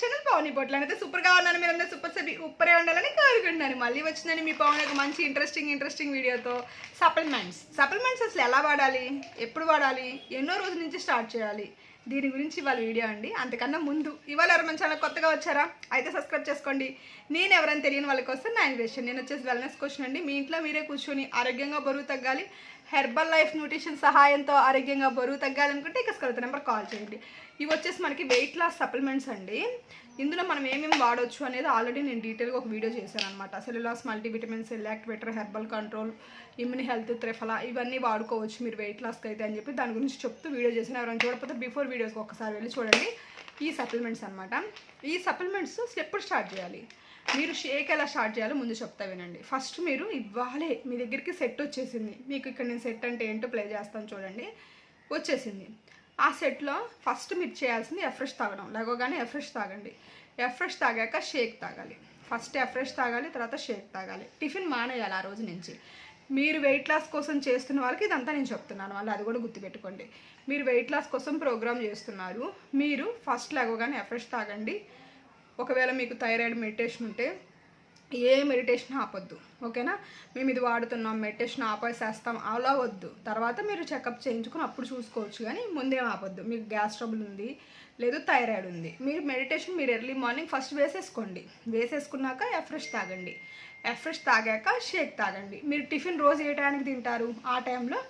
Channel Pawan పొట్ల అయితే సూపర్గా ఉన్నాను మీరు అందరూ సూపర్ సబి ఉప్పరే ఉండాలని కోరుకుంటున్నాను మళ్ళీ వచ్చిందని మీ పవన్ ఒక మంచి ఇంట్రెస్టింగ్ ఇంట్రెస్టింగ్ వీడియోతో సప్లిమెంట్స్ సప్లిమెంట్స్ అసలు ఎలా వాడాలి? ఎప్పుడు వాడాలి? ఎన్నో రోజుల నుంచి స్టార్ట్ చేయాలి. దీని గురించి ఇవాళ వీడియో అండి. అంతకన్నా ముందు ఇవాళ ఎవరు మన ఛానల్ కొత్తగా వచ్చారా? అయితే సబ్స్క్రైబ్ చేసుకోండి. నేను ఎవరైనా తెలియని వాళ్ళ కోసం నా ఇన్వేషన్ నేను వచ్చేసి వెల్నెస్ క్వశ్చన్ అండి. మీ ఇంట్లో మీరే కూర్చొని ఆరోగ్యంగా బరువు తగ్గాలి హెర్బల్ లైఫ్ న్యూట్రిషన్ సహాయంతో ఆరోగ్యంగా బరువు తగ్గాలనుకుంటే ఇక స్కృత నెంబర్ కాల్ చేయండి. ఇవి వచ్చేసి మనకి వెయిట్ లాస్ సప్లిమెంట్స్ అండి. ఇందులో మనం ఏమేమి వాడొచ్చు అనేది ఆల్రెడీ నేను డీటెయిల్గా ఒక వీడియో చేశాను అనమాట cellulase multivitamin cell activator herbal control immune health Triphala ఇవన్నీ వాడుకోవచ్చు మీరు వెయిట్ లాస్కి అయితే అని చెప్పి దాని గురించి చెప్తూ వీడియో చేసిన ఎవరైనా చూడకపోతే బిఫోర్ వీడియోస్ ఒకసారి వెళ్ళి చూడండి. ఈ సప్లిమెంట్స్ అనమాట ఈ సప్లిమెంట్స్ ఎప్పుడు స్టార్ట్ చేయాలి? మీరు షేక్ ఎలా స్టార్ట్ చేయాలో ముందు చెప్తా వినండి. ఫస్ట్ మీరు ఇవ్వాలే మీ దగ్గరికి సెట్ వచ్చేసింది. మీకు ఇక్కడ నేను సెట్ అంటే ఏంటో ప్లే చేస్తాను చూడండి. వచ్చేసింది. ఆ సెట్లో ఫస్ట్ మీరు చేయాల్సింది ఎఫ్రెష్ తాగడం. లేకోగానే ఎఫ్రెష్ తాగండి. ఎఫ్రెష్ తాగాక షేక్ తాగాలి. ఫస్ట్ ఎఫ్రెష్ తాగాలి తర్వాత షేక్ తాగాలి. టిఫిన్ మానేయాలి ఆ రోజు నుంచి. మీరు వెయిట్ లాస్ కోసం చేస్తున్న వాళ్ళకి ఇదంతా నేను చెప్తున్నాను. వాళ్ళు అది కూడా గుర్తుపెట్టుకోండి. మీరు వెయిట్ లాస్ కోసం ప్రోగ్రామ్ చేస్తున్నారు. మీరు ఫస్ట్ లేకోగానే ఎఫ్రెష్ తాగండి. ఒకవేళ మీకు థైరాయిడ్ మెడిటేషన్ ఉంటే ఏ మెడిటేషన్ ఆపొద్దు ఓకేనా? మేము ఇది వాడుతున్నాం మెడిటేషన్ ఆపేసేస్తాం అలా వద్దు. తర్వాత మీరు చెకప్ చేయించుకుని అప్పుడు చూసుకోవచ్చు కానీ ముందేం ఆపొద్దు. మీకు గ్యాస్ ట్రబుల్ ఉంది లేదు థైరాయిడ్ ఉంది. మీరు మెడిటేషన్ మీరు ఎర్లీ మార్నింగ్ ఫస్ట్ వేసేసుకోండి. వేసేసుకున్నాక ఎఫ్రెష్ తాగండి. ఎఫ్రెష్ తాగాక షేక్ తాగండి. మీరు టిఫిన్ రోజు ఏ టైంకి తింటారు? ఆ టైంలో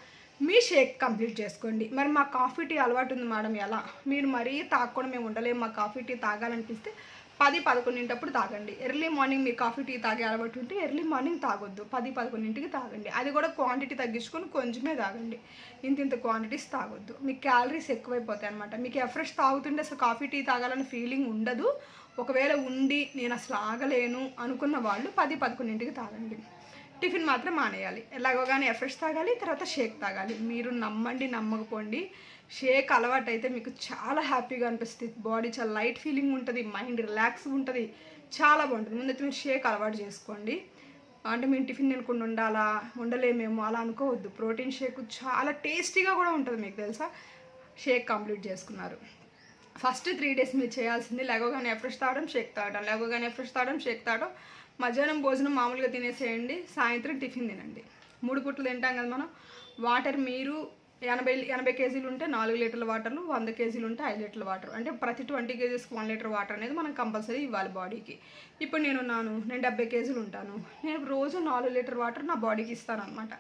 మీ షేక్ కంప్లీట్ చేసుకోండి. మరి మా కాఫీ టీ అలవాటు ఉంది మేడం ఎలా? మీరు మరీ తాగకుండా మేము ఉండలేము మా కాఫీ టీ తాగాలనిపిస్తే పది పదకొండింటప్పుడు తాగండి. ఎర్లీ మార్నింగ్ మీరు కాఫీ టీ తాగే అలవాటు ఉంటే ఎర్లీ మార్నింగ్ తాగొద్దు. పది పదకొండింటికి తాగండి. అది కూడా క్వాంటిటీ తగ్గించుకొని కొంచెమే తాగండి. ఇంత ఇంత క్వాంటిటీస్ తాగొద్దు. మీకు క్యాలరీస్ ఎక్కువైపోతాయి అనమాట మీకు ఎఫ్రెష్ తాగుతుంటే అసలు కాఫీ టీ తాగాలని ఫీలింగ్ ఉండదు. ఒకవేళ ఉండి నేను అసలు ఆగలేను అనుకున్న వాళ్ళు పది పదకొండింటికి తాగండి. టిఫిన్ మాత్రం మానేయాలి. ఎలాగోగానే ఎఫ్రెష్ తాగాలి తర్వాత షేక్ తాగాలి. మీరు నమ్మండి నమ్మకపోండి. షేక్ అలవాటు అయితే మీకు చాలా హ్యాపీగా అనిపిస్తుంది. బాడీ చాలా లైట్ ఫీలింగ్ ఉంటుంది మైండ్ రిలాక్స్ ఉంటుంది. చాలా బాగుంటుంది. ముందైతే మీరు షేక్ అలవాటు చేసుకోండి. అంటే మేము టిఫిన్ తినకుండా ఉండాలా ఉండలేమేమో అలా అనుకోవద్దు. ప్రోటీన్ షేక్ చాలా టేస్టీగా కూడా ఉంటుంది మీకు తెలుసా? షేక్ కంప్లీట్ చేసుకున్నారు. ఫస్ట్ త్రీ డేస్ మీరు చేయాల్సింది లేవగానే ఎఫ్రెష్ తాగడం షేక్ తాగడం. లేవగానే ఎఫ్రెష్ తాగడం షేక్ తాగడం. మధ్యాహ్నం భోజనం మామూలుగా తినేసేయండి సాయంత్రం టిఫిన్ తినండి. మూడు పూటలు తింటాం కదా మనం. వాటర్ మీరు ఎనభై ఎనభై కేజీలు ఉంటే నాలుగు లీటర్ల వాటర్లు వంద కేజీలు ఉంటే ఐదు లీటర్ల వాటర్. అంటే ప్రతి ట్వంటీ కేజీస్కి వన్ లీటర్ వాటర్ అనేది మనం కంపల్సరీ ఇవ్వాలి బాడీకి. ఇప్పుడు నేను ఉన్నాను నేను డెబ్బై కేజీలు ఉంటాను. నేను రోజు నాలుగు లీటర్ వాటర్ నా బాడీకి ఇస్తాను అనమాట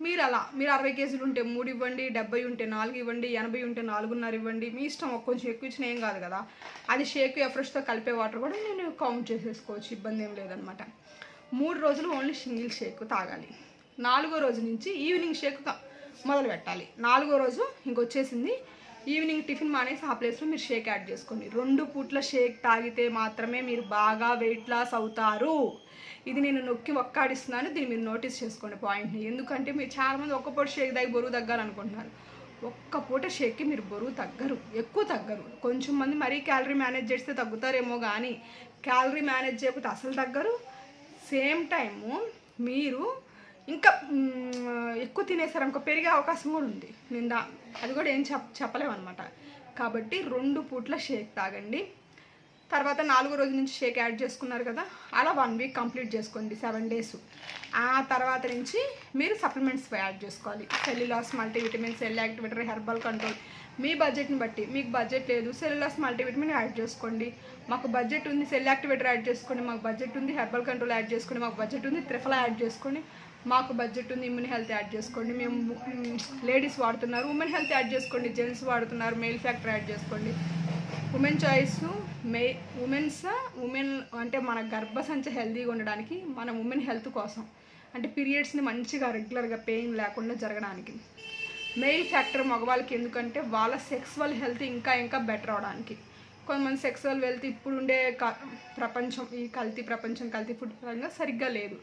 మీరు అలా మీరు అరవై కేజీలు ఉంటే మూడు ఇవ్వండి డెబ్బై ఉంటే నాలుగు ఇవ్వండి ఎనభై ఉంటే నాలుగున్నర ఇవ్వండి మీ ఇష్టం ఒక కొంచెం ఎక్కువ ఇచ్చిన ఏం కాదు కదా. అది షేక్ ఎఫ్రెష్తో కలిపే వాటర్ కూడా నేను కౌంట్ చేసేసుకోవచ్చు ఇబ్బంది ఏం లేదనమాట మూడు రోజులు ఓన్లీ సింగిల్ షేక్ తాగాలి. నాలుగో రోజు నుంచి ఈవినింగ్ షేక్ తా- మొదలు పెట్టాలి. నాలుగో రోజు ఇంకొచ్చేసింది ఈవినింగ్ టిఫిన్ మానేసి ఆ ప్లేస్లో మీరు షేక్ యాడ్ చేసుకోండి. రెండు పూట్ల షేక్ తాగితే మాత్రమే మీరు బాగా వెయిట్ లాస్ అవుతారు. ఇది నేను నొక్కి ఒక్కాడిస్తున్నాను దీన్ని మీరు నోటీస్ చేసుకోండి పాయింట్ని. ఎందుకంటే మీరు చాలామంది ఒక్క పూట షేక్ తాగి బరువు తగ్గాలనుకుంటున్నారు. ఒక్క పూట షేక్కి మీరు బరువు తగ్గరు ఎక్కువ తగ్గరు. కొంచెం మంది మరీ క్యాలరీ మేనేజ్ చేస్తే తగ్గుతారేమో కానీ క్యాలరీ మేనేజ్ చేయకపోతే అసలు తగ్గరు. సేమ్ టైము మీరు ఇంకా ఎక్కువ తినేసారనుకో పెరిగే అవకాశం కూడా ఉంది. నిందా అది కూడా ఏం చెప్ చెప్పలేమన్నమాట. కాబట్టి రెండు పూట్ల షేక్ తాగండి. తర్వాత నాలుగో రోజు నుంచి షేక్ యాడ్ చేసుకున్నారు కదా అలా వన్ వీక్ కంప్లీట్ చేసుకోండి సెవెన్ డేస్. ఆ తర్వాత నుంచి మీరు సప్లిమెంట్స్ యాడ్ చేసుకోవాలి. Cellulase multivitamin cell activator herbal control. మీ బడ్జెట్ని బట్టి మీకు బడ్జెట్ లేదు సెల్యులాస్ మల్టీవిటమిన్ యాడ్ చేసుకోండి. మాకు బడ్జెట్ ఉంది సెల్ యాక్టివేటర్ యాడ్ చేసుకోండి మాకు బడ్జెట్ ఉంది హెర్బల్ కంట్రోల్ యాడ్ చేసుకోండి మాకు బడ్జెట్ ఉంది త్రిఫల యాడ్ చేసుకోండి. మాకు బడ్జెట్ ఉంది ఇమ్యూన్ హెల్త్ యాడ్ చేసుకోండి. మేము లేడీస్ వాడుతున్నారు ఉమెన్ హెల్త్ యాడ్ చేసుకోండి. జెంట్స్ వాడుతున్నారు మెయిల్ ఫ్యాక్టర్ యాడ్ చేసుకోండి. ఉమెన్ చాయిస్ మే ఉమెన్స్ ఉమెన్ అంటే మన గర్భసంచ హెల్తీగా ఉండడానికి మన ఉమెన్ హెల్త్ కోసం. అంటే పీరియడ్స్ని మంచిగా రెగ్యులర్గా పెయిన్ లేకుండా జరగడానికి. మెయిల్ ఫ్యాక్టర్ మగవాళ్ళకి ఎందుకంటే వాళ్ళ సెక్స్వల్ హెల్త్ ఇంకా ఇంకా బెటర్ అవడానికి. కొంతమంది సెక్సువల్ వెల్త్ ఇప్పుడుండే క ప్రపంచం ఈ కల్తీ ప్రపంచం కల్తీ ఫుడ్ పరంగా సరిగ్గా లేదు.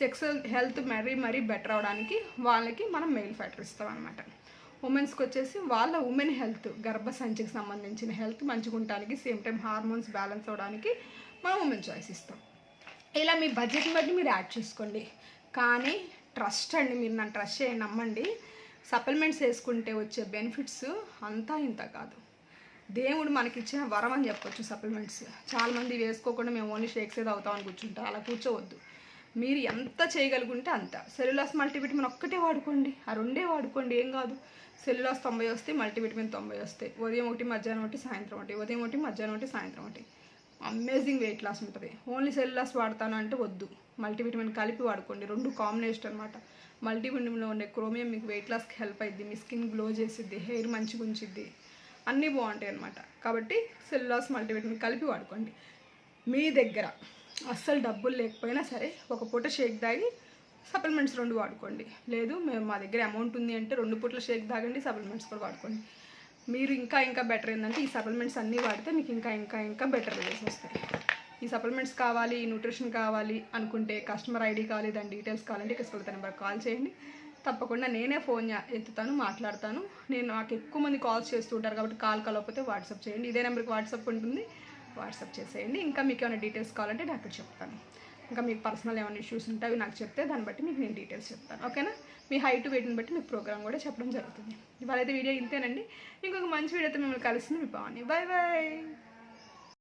సెక్సువల్ హెల్త్ మరీ మరీ బెటర్ అవడానికి వాళ్ళకి మనం మెయిల్ ఫ్యాక్టర్ ఇస్తాం అనమాట ఉమెన్స్కి వచ్చేసి వాళ్ళ ఉమెన్ హెల్త్ గర్భసంచికి సంబంధించిన హెల్త్ మంచిగా ఉండడానికి సేమ్ టైం హార్మోన్స్ బ్యాలెన్స్ అవడానికి మనం ఉమెన్ చాయిస్ ఇస్తాం. ఇలా మీ బడ్జెట్ని బట్టి మీరు యాడ్ చేసుకోండి. కానీ ట్రస్ట్ అండి మీరు నన్ను ట్రస్ట్ చేయండి నమ్మండి. సప్లిమెంట్స్ వేసుకుంటే వచ్చే బెనిఫిట్స్ అంతా ఇంత కాదు. దేవుడు మనకిచ్చిన వరం అని చెప్పొచ్చు సప్లిమెంట్స్ చాలామంది వేసుకోకుండా మేము ఓన్లీ షేక్స్ ఏదో అవుతామని కూర్చుంటాం అలా కూర్చోవద్దు. మీరు ఎంత చేయగలుగుంటే అంత. సెల్యులాస్ మల్టీవిటమిన్ ఒక్కటే వాడుకోండి. ఆ రెండే వాడుకోండి. ఏం కాదు. సెల్యులాస్ తొంభై వస్తే మల్టీవిటమిన్ తొంభై వస్తాయి. ఉదయం ఒకటి మధ్యాహ్నం ఒకటి సాయంత్రం ఒకటి. ఉదయం ఒకటి మధ్యాహ్నం ఒకటి సాయంత్రం ఒకటి. అమేజింగ్ వెయిట్ లాస్ ఉంటుంది. ఓన్లీ సెల్యులాస్ వాడతాను అంటే వద్దు. మల్టీవిటమిన్ కలిపి వాడుకోండి. రెండు కాంబినేషన్ అనమాట మల్టీవిటమిన్లో ఉండే క్రోమియం మీకు వెయిట్ లాస్కి హెల్ప్ అయ్యిద్ది మీ స్కిన్ గ్లో చేసిద్ది. హెయిర్ మంచిగా ఉంచిద్ది అన్నీ బాగుంటాయి అనమాట కాబట్టి సెల్లాస్ మల్టీవిటమిన్ కలిపి వాడుకోండి. మీ దగ్గర అస్సలు డబ్బులు లేకపోయినా సరే ఒక పూట షేక్ తాగి సప్లిమెంట్స్ రెండు వాడుకోండి. లేదు మేము మా దగ్గర అమౌంట్ ఉంది అంటే రెండు పూటల షేక్ తాగండి సప్లిమెంట్స్ కూడా వాడుకోండి. మీరు ఇంకా ఇంకా బెటర్ ఏంటంటే ఈ సప్లిమెంట్స్ అన్నీ వాడితే మీకు ఇంకా ఇంకా ఇంకా బెటర్ రిజల్ట్స్ వస్తాయి. ఈ సప్లిమెంట్స్ కావాలి ఈ న్యూట్రిషన్ కావాలి అనుకుంటే కస్టమర్ ఐడి కావాలి దాని డీటెయిల్స్ కావాలంటే ఇక్కడ స్కూల్ నెంబర్ కాల్ చేయండి. తప్పకుండా నేనే ఫోన్ ఎత్తుతాను మాట్లాడతాను. నేను నాకు ఎక్కువ మంది కాల్స్ చేస్తూ ఉంటారు కాబట్టి కాల్ కలవకపోతే వాట్సాప్ చేయండి. ఇదే నెంబర్కి వాట్సాప్ ఉంటుంది. వాట్సాప్ చేసేయండి. ఇంకా మీకు ఏమైనా డీటెయిల్స్ కావాలంటే నేను అక్కడ చెప్తాను. ఇంకా మీకు పర్సనల్ ఏమైనా ఇష్యూస్ ఉంటే అవి నాకు చెప్తే దాన్ని బట్టి మీకు నేను డీటెయిల్స్ చెప్తాను. ఓకేనా? మీ హైట్ వెయిట్ని బట్టి మీకు ప్రోగ్రామ్ కూడా చెప్పడం జరుగుతుంది. ఇవాళ అయితే వీడియో ఇంతేనండి. ఇంకొక మంచి వీడియో అయితే మిమ్మల్ని కలిసింది మీ బాగుంది బాయ్ బాయ్